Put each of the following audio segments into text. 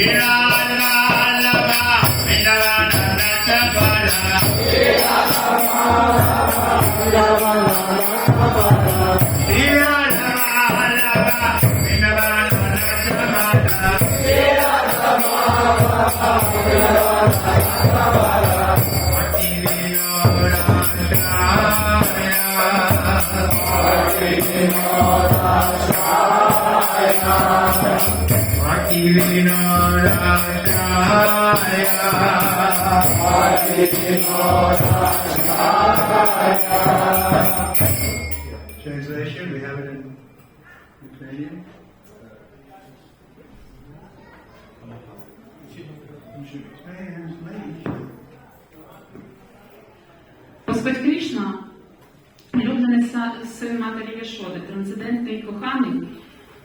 Yeah. Translation, we have it in Ukrainian. Господь Кришна, улюблений са- син матері Яшоди, трансцендентний коханий,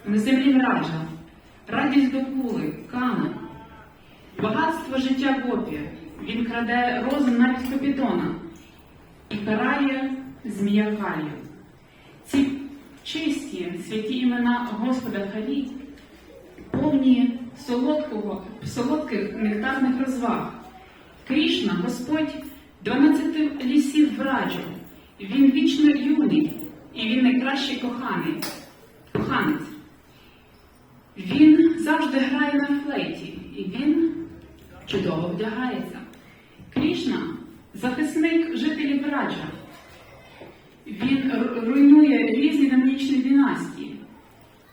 на землі Раджа, радість Гокули, Кана, багатство життя Гопі. Він краде розум навіть Капітона і карає змія Калію. Ці чисті святі імена Господа Халі повні солодкого, солодких нектарних розваг. Крішна, Господь, 12 лісів враджу. Він вічно юний, і він найкращий коханий, коханець. Завжди грає на флейті, і він чудово вдягається. Крішна захисник жителів Раджа. Він руйнує різні демонічні династії.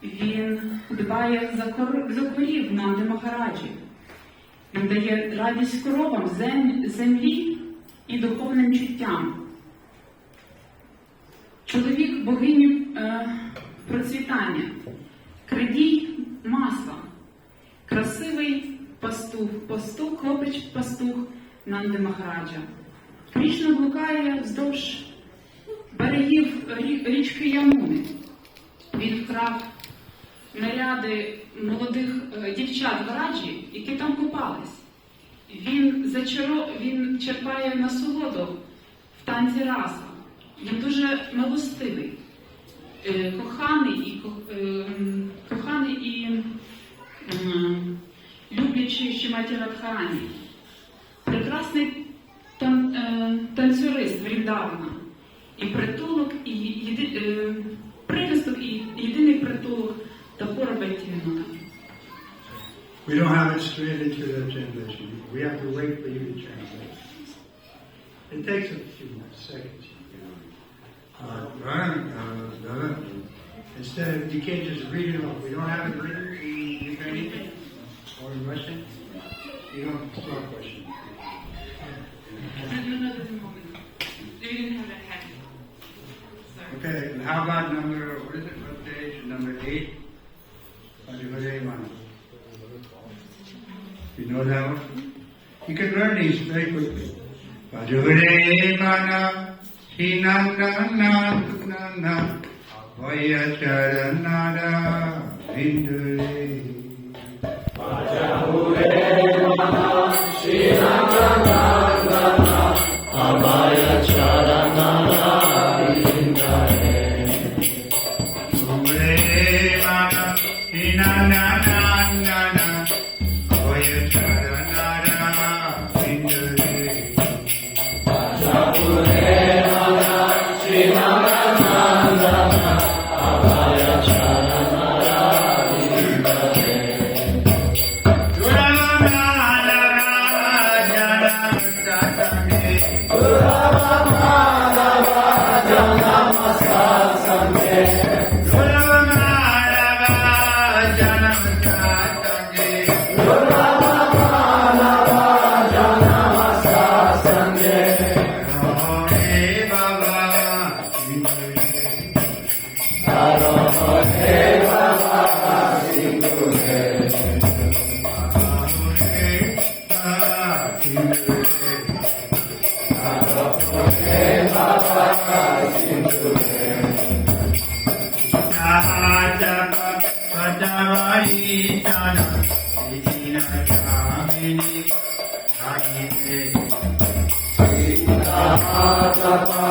Він дбає за, кор... за корів на Махараджі. Він дає радість коровам, зем... землі і духовним чуттям. Чоловік богині е, процвітання, крадій масла, красивий пастух, пастух, хлопець пастух Нанди Махараджа. Крішна блукає вздовж берегів річки Ямуни. Він вкрав наряди молодих е, дівчат в раджі, які там купались. Він зачаро... він черпає насолоду в танці раса. Він дуже милостивий, е, коханий і е, коханий і люблячий Шіматі Радхарані. Прекрасний тан... е, танцюрист Вріндавана. І притулок, і єди... е, прихисток, і єдиний притулок Тапора Байтівнона. We don't have it straight into the translation. We have to wait for you to translate. It takes a few seconds. Uh, uh, uh, Instead of, you can't just read it off. We don't have it written Ukrainian or in Russian. You don't, not a question. Okay, and how about number, what is it, what page, number eight? Adivadevana. You know that one? You can learn these very quickly. Adivadevana, Sinandana, Amen.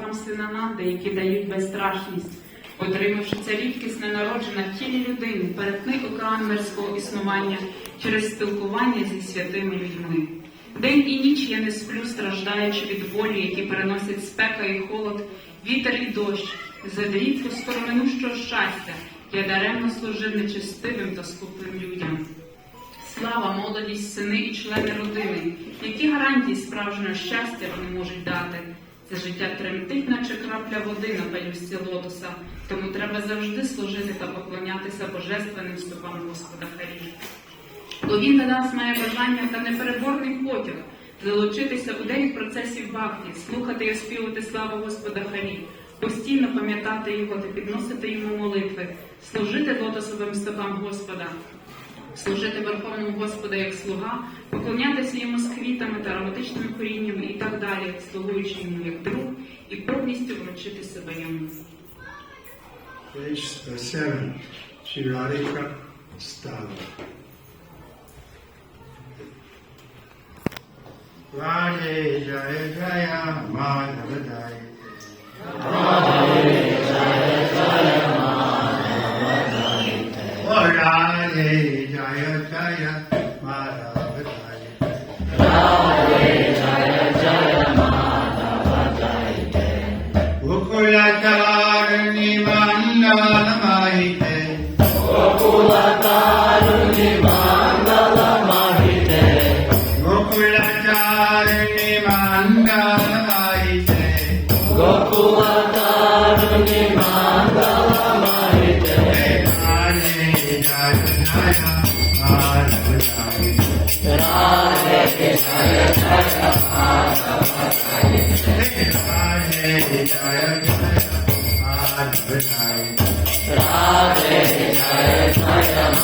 стопам сина Нанди, які дають безстрашність. Отримавши це рідкісне народження в тілі людини, перетни океан мирського існування через спілкування зі святими людьми. День і ніч я не сплю, страждаючи від болі, які переносять спека і холод, вітер і дощ, задрітку скороминущого щастя, я даремно служив нечестивим та скупим людям. Слава, молодість, сини і члени родини, які гарантії справжнього щастя вони можуть дати. Це життя тремтить, наче крапля води на пелюсті лотоса, тому треба завжди служити та поклонятися божественним стопам Господа Харі. Бо він на нас має бажання та непереборний потяг залучитися у день процесів бхакті, слухати і оспівати славу Господа Харі, постійно пам'ятати його та підносити йому молитви, служити лотосовим стопам Господа. Служити Верховному Господу як слуга, поклонятися йому з квітами та ароматичними коріннями і так далі, слугуючи йому як друг і повністю вручити себе йому. Page 7. Shri Radhika Stava. Radhe Jaya Jaya Madhava Jaya Radhe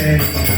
Amen.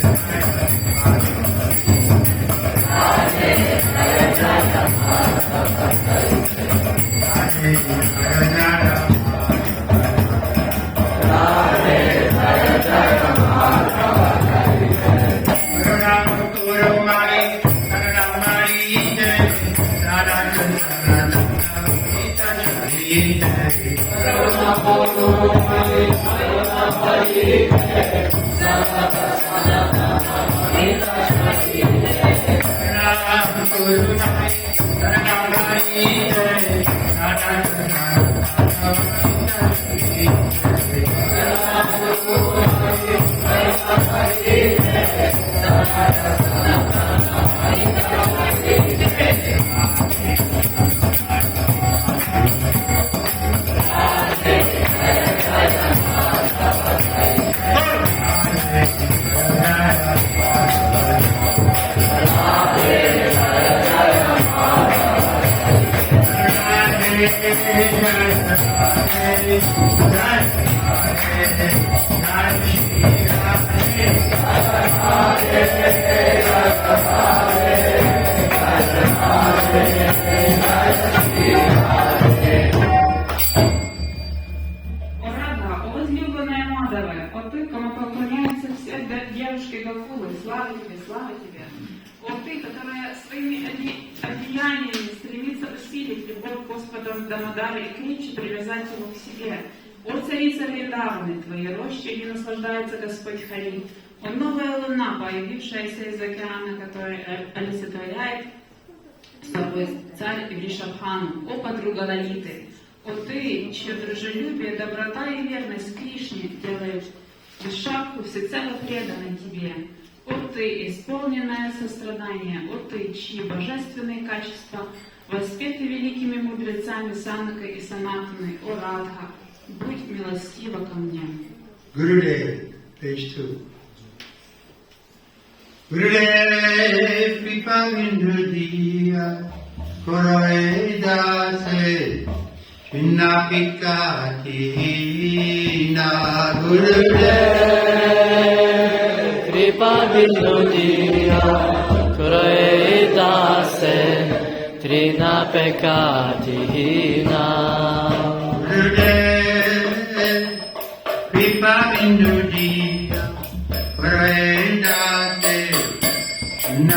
Thank you. Возлюбленная Мадаве, о ты, кому поклоняются все девушки Гакулы, слава тебе, слава тебе. О ты, которая своими оде- одеяниями стремится усилить любовь к Господу Дамадаре и крепче привязать его к себе. О царица Вриндавны, твоей рощи не наслаждается Господь Хари. О новая луна, появившаяся из океана, который э, олицетворяет собой царь Вришабхану, о подруга Лалиты, о ты, чье дружелюбие, доброта и верность Кришне делают Вишакху всецело преданной тебе, о ты, исполненное сострадание, о ты, чьи божественные качества воспеты великими мудрецами Санакой и Санатаной, о Радха, будь милостива ко мне. Gurudev, page two. Gurudev, Kripa Bindu Diya, Koroe कृपा बिंदु दिया करे दासे त्रिना पेकाति हीना Gurudev, Kripa Bindu Diya, Koroe Dase, Chinna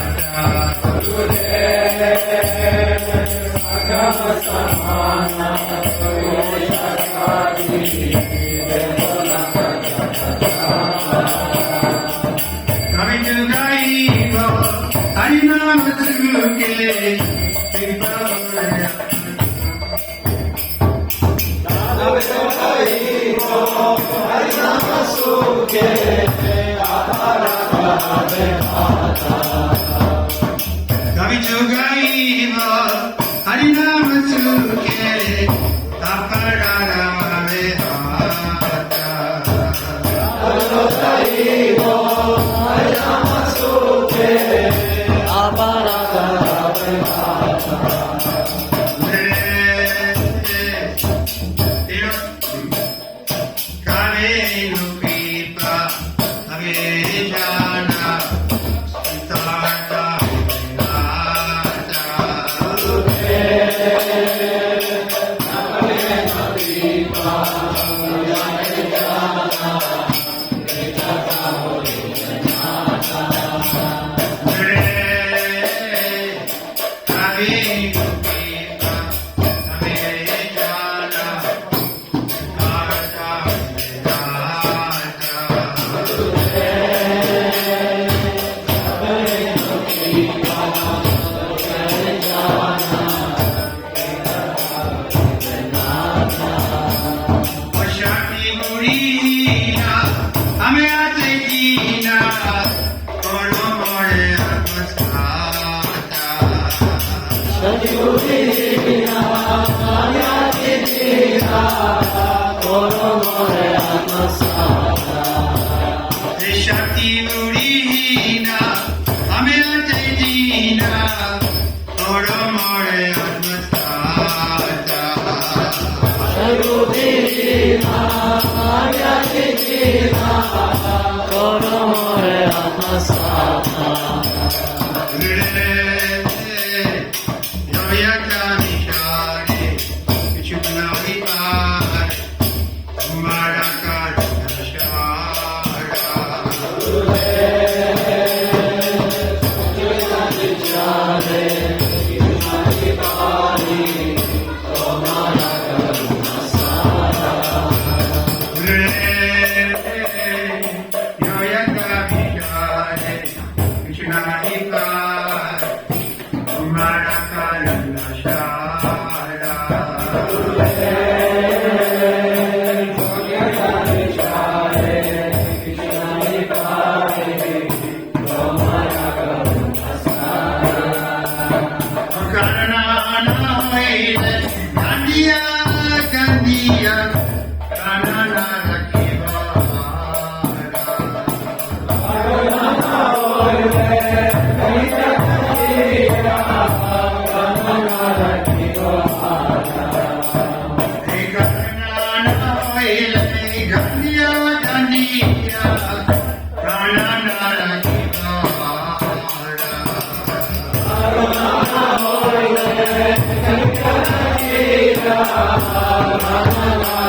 कवि जोगाई हरिनाम चुके अपरा रामे हरिनाम सुखे अपरा रामे हाथा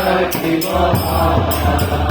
Shiva Bhagava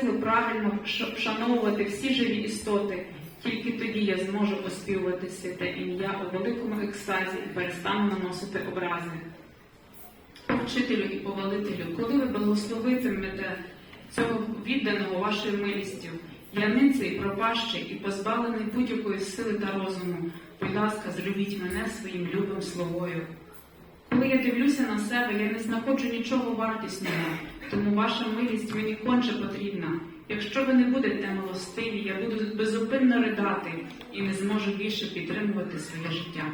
силу правильно вшановувати всі живі істоти. Тільки тоді я зможу оспівувати святе ім'я у великому екстазі і перестану наносити образи. Вчителю і повелителю, коли ви благословитимете цього відданого вашою милістю, я ниций, пропащий і позбавлений будь-якої сили та розуму, будь ласка, зробіть мене своїм любим словою. Коли я дивлюся на себе, я не знаходжу нічого вартісного, тому ваша милість мені конче потрібна. Якщо ви не будете милостиві, я буду безупинно ридати і не зможу більше підтримувати своє життя.